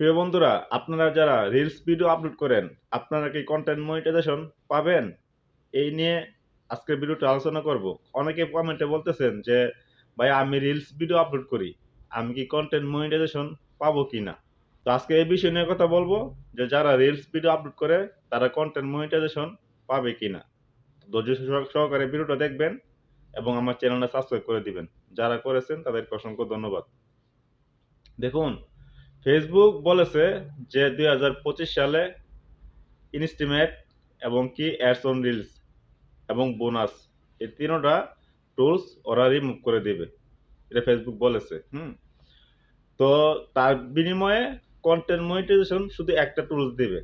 প্রিয় বন্ধুরা, আপনারা যারা রিলস ভিডিও আপলোড করেন, আপনারা কি কন্টেন্ট মনিটাইজেশন পাবেন? এই নিয়ে আজকের ভিডিওটা আলোচনা করব। অনেকে কমেন্টে বলতেছেন যে, ভাই, আমি রিলস ভিডিও আপলোড করি, আমি কি কন্টেন্ট মনিটাইজেশন পাবো কি না তো আজকে এই বিষয় নিয়ে কথা বলব যে, যারা রিলস ভিডিও আপলোড করে, তারা কন্টেন্ট মনিটাইজেশন পাবে কি না ধৈর্য সহকারে ভিডিওটা দেখবেন এবং আমার চ্যানেলটা সাবস্ক্রাইব করে দিবেন। যারা করেছেন, তাদেরকে অসংখ্য ধন্যবাদ। দেখুন ফেসবুক বলেছে যে দু হাজার পঁচিশ সালে ইনস্টিমেট এবং কি অ্যাডস অন রিলস এবং বোনাস এই তিনোটা টুলস ওরা রিমুভ করে দেবে। এটা ফেসবুক বলেছে, হুম? তো তার বিনিময়ে কন্টেন্ট মনিটাইজেশন শুধু একটা টুলস দিবে।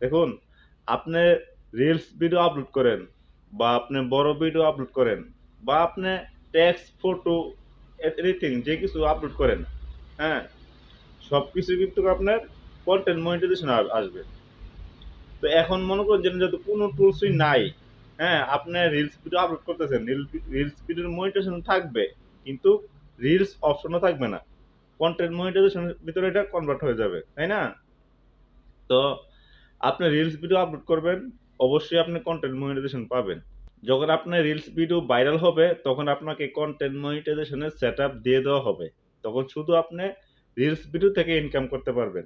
দেখুন, আপনি রিলস ভিডিও আপলোড করেন বা আপনি বড় ভিডিও আপলোড করেন বা আপনি টেক্সট ফটো এনিথিং যে কিছু আপলোড করেন হ্যাঁ? সব কিছু কিন্তু আপনার কন্টেন্ট মনিটাইজেশন আসবে। তো এখন মনে করেন যেন যদি কোনো টুলসই নাই হ্যাঁ আপনি রিলস ভিডিও আপলোড করতেছেন রিলস ভিডিওর মনিটাইজেশন থাকবে, কিন্তু রিলস অপশনও থাকবে না। কন্টেন্ট মনিটাইজেশনের ভিতরে এটা কনভার্ট হয়ে যাবে, তাই না? তো আপনি রিলস ভিডিও আপলোড করবেন, অবশ্যই আপনি কন্টেন্ট মনিটাইজেশন পাবেন। যখন আপনার রিলস ভিডিও ভাইরাল হবে, তখন আপনাকে কন্টেন্ট মনিটাইজেশনের সেট দিয়ে দেওয়া হবে। তখন শুধু আপনি রিলস ভিডিও থেকে ইনকাম করতে পারবেন।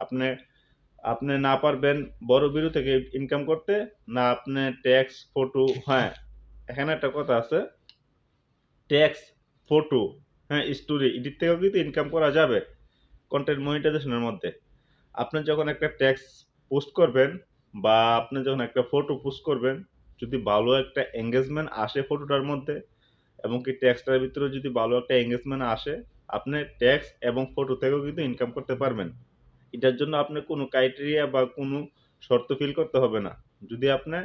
আপনি আপনি না পারবেন বড় ভিডিও থেকে ইনকাম করতে, না আপনি ট্যাক্স ফটো হ্যাঁ এখানে একটা কথা আছে ট্যাক্স ফটো হ্যাঁ স্টোরি এডিট থেকেও কিন্তু ইনকাম করা যাবে কন্টেন্ট মনিটাইজেশনের মধ্যে। আপনি যখন একটা ট্যাক্স পোস্ট করবেন বা আপনি যখন একটা ফটো পোস্ট করবেন, যদি ভালো একটা এঙ্গেজমেন্ট আসে ফটোটার মধ্যে এবং কি ট্যাক্সটার ভিতরে যদি ভালো একটা এঙ্গেজমেন্ট আসে আপনি ট্যাক্স এবং ফটো থেকেও কিন্তু ইনকাম করতে পারবেন। এটার জন্য আপনি কোনো ক্রাইটেরিয়া বা কোনো শর্ত ফিল করতে হবে না। যদি আপনি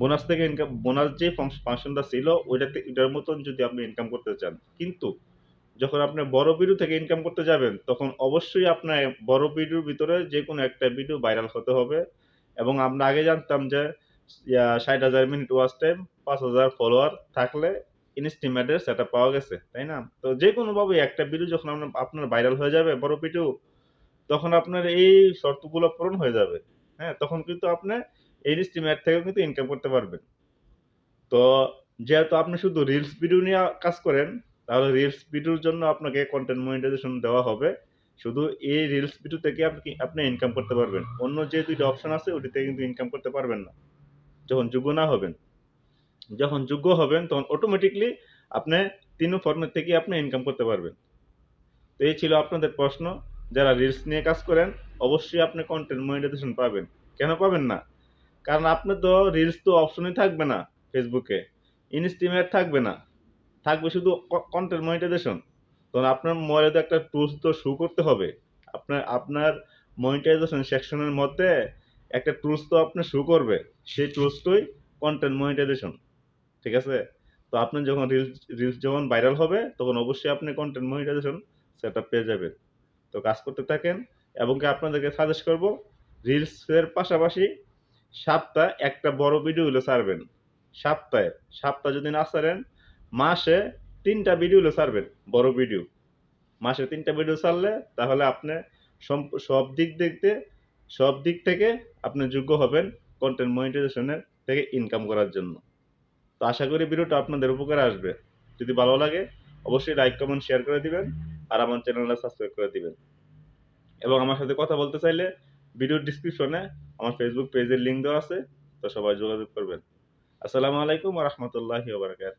বোনাস থেকে ইনকাম বোনাস যে ফাংশনটা ছিল, ওইটাতে, এটার মতন যদি আপনি ইনকাম করতে চান। কিন্তু যখন আপনি বড় ভিডিও থেকে ইনকাম করতে যাবেন, তখন অবশ্যই আপনার বড় ভিডিওর ভিতরে যে কোনো একটা ভিডিও ভাইরাল হতে হবে। এবং আমরা আগে জানতাম যে ষাট হাজার মিনিট ওয়াচ টাইম পাঁচ হাজার ফলোয়ার থাকলে ইনস্টিমেটের সেটা পাওয়া গেছে, তাই না? তো যে কোনোভাবে একটা ভিডিও যখন আপনার ভাইরাল হয়ে যাবে বড় ভিডিও তখন আপনার এই শর্তগুলো পূরণ হয়ে যাবে। হ্যাঁ তখন কিন্তু আপনি এই স্ট্রিমের থেকেও কিন্তু ইনকাম করতে পারবেন। তো যেহেতু আপনি শুধু রিলস ভিডিও নিয়ে কাজ করেন, তাহলে রিলস ভিডিওর জন্য আপনাকে কন্টেন্ট মনিটাইজেশন দেওয়া হবে। শুধু এই রিলস ভিডিও থেকে আপনি আপনি ইনকাম করতে পারবেন। অন্য যে দুইটা অপশন আছে, ওটিতে কিন্তু ইনকাম করতে পারবেন না। যখন যোগ্য না হবেন। যখন যোগ্য হবেন, তখন অটোমেটিকলি আপনি তিন ফর্মের থেকে আপনি ইনকাম করতে পারবেন। তো এই ছিল আপনাদের প্রশ্ন। যারা রিলস নিয়ে কাজ করেন, অবশ্যই আপনি কন্টেন্ট মনিটাইজেশন পাবেন। কেন পাবেন না? কারণ আপনি তো রিলস তো অপশনই থাকবে না ফেসবুকে ইনস্টিমেট থাকবে না। থাকবে শুধু কন্টেন্ট মনিটাইজেশন তখন আপনার মোবাইলে তো একটা টুলস তো শো করতে হবে। আপনার আপনার মনিটাইজেশন সেকশনের মধ্যে একটা টুলস তো আপনার শু করবে। সেই টুলসটাই কন্টেন্ট মনিটাইজেশন ঠিক আছে? তো আপনি যখন রিলস রিলস যখন ভাইরাল হবে, তখন অবশ্যই আপনি কন্টেন্ট মনিটাইজেশন সেট পেয়ে যাবেন। তো কাজ করতে থাকেন এবং কি আপনাদেরকে সাজেস্ট করব রিলসের পাশাপাশি সপ্তাহে একটা বড় ভিডিও হলে ছাড়বেন। সপ্তাহে, সপ্তাহ যদি না ছাড়েন, মাসে তিনটা ভিডিও হলে ছাড়বেন, বড় ভিডিও মাসে তিনটা ভিডিও ছাড়লে তাহলে আপনি সব দিক দেখতে, সব দিক থেকে আপনি যোগ্য হবেন কন্টেন্ট মনিটাইজেশনের থেকে ইনকাম করার জন্য। আশা করি ভিডিওটা আপনাদের উপকারে আসবে। যদি ভালো লাগে, অবশ্যই লাইক কমেন্ট শেয়ার করে দিবেন আর আমার চ্যানেলটা সাবস্ক্রাইব করে দিবেন। এবং আমার সাথে কথা বলতে চাইলে ভিডিওর ডিসক্রিপশনে আমার ফেসবুক পেজের লিঙ্ক দেওয়া আছে, তো সবাই যোগাযোগ করবেন। আসসালামু আলাইকুম রহমতুল্লাহি ওবরাকাত